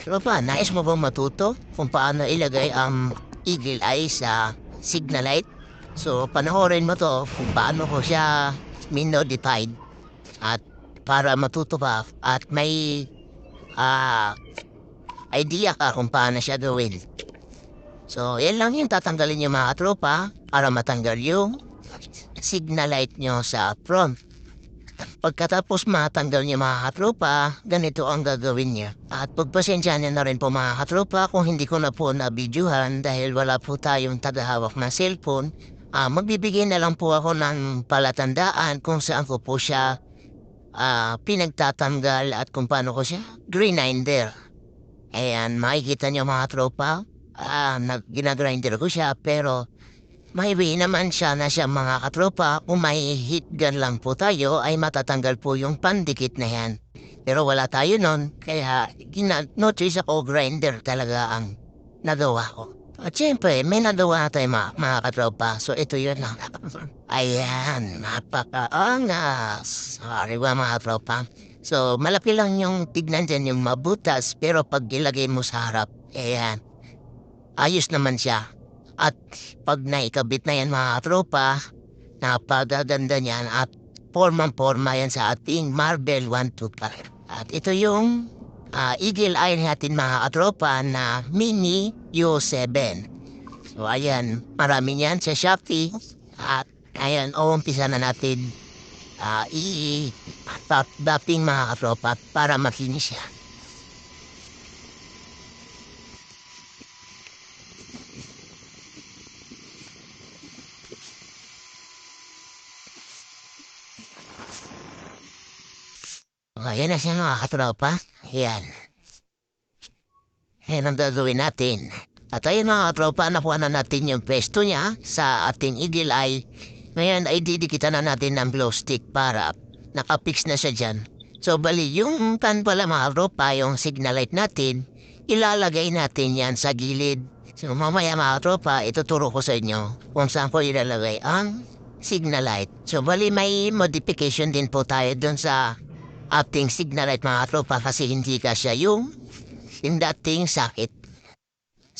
Tropa, nais mo bang matuto kung paano ilagay ang eagle eye sa signal light? So, panoorin mo to kung paano ko siya minodified at para matuto ka at may ah idea ka kung paano siya gawin. So, yan lang yung tatanggalin yung mga tropa para matanggal yung signal light nyo sa front. Pagkatapos matanggal niya mga katropa, ganito ang gagawin niya. At pagpasensya niya na rin po mga katropa kung hindi ko na po nabidyohan dahil wala po tayong tagahawak na cellphone. Ah, magbibigay na lang po ako ng palatandaan kung saan ko po siya ah, pinagtatanggal at kung paano ko siya grinder. Ayan, makikita niyo mga tropa, ah, nag- ginagrinder ko siya pero may way naman siya na siya mga katropa kung may hit gun lang po tayo ay matatanggal po yung pandikit na yan. Pero wala tayo nun, kaya gina-notice ako grinder talaga ang nagawa ko. At syempre, may nagawa tayo mga, mga katropa. So ito yun lang. Ayan, napaka-angas. Sorry ba mga katropa? So malaki lang yung tignan dyan yung mabutas pero pag ilagay mo sa harap, ayan, ayos naman siya. At pag naikabit na yan mga tropa, napagaganda niyan at forma-forma yan sa ating Marvel 125. At ito yung ah, Eagle Eye natin mga katropa na Mini U7. So ayan, marami yan sa Shopee. At ayan, umpisa na natin ah, i-dating mga katropa para makinis siya. Ayan na siya mga katropa. Ayan. Ayan ang gagawin natin. At ayun mga katropa, nakuha na natin yung pwesto niya sa ating eagle eye. Ngayon ay didikitan na natin ng glow stick para nakapix na siya dyan. So bali, yung pan pala mga katropa, yung signal light natin, ilalagay natin yan sa gilid. So mamaya mga katropa, ituturo ko sa inyo kung saan ko ilalagay ang signal light. So bali, may modification din po tayo dun sa ating signal light mga tropa kasi hindi ka siya yung dating sakit.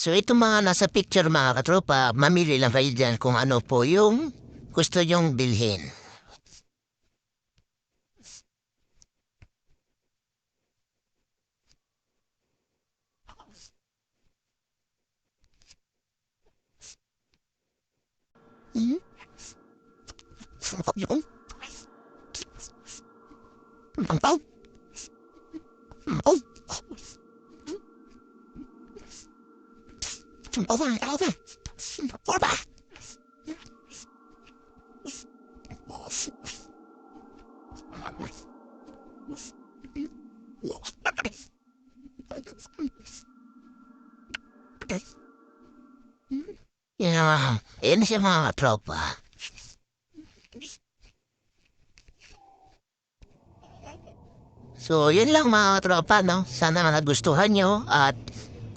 So ito mga nasa picture mga katropa, mamili lang kayo dyan kung ano po yung gusto nyong bilhin. Hmm? Yung? Ang tao? Oh. Over, over. Over. Yan siya mga tropa. So, yun lang mga tropa, no? Sana nagustuhan nyo at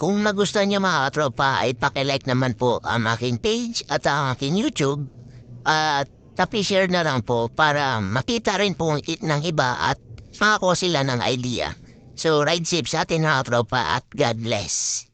kung nagustuhan nyo mga tropa ay pakilike naman po ang aking page at ang aking YouTube at tapi-share na lang po para makita rin po it ng iba at makakuha sila ng idea. So, ride safe sa atin mga tropa at God bless.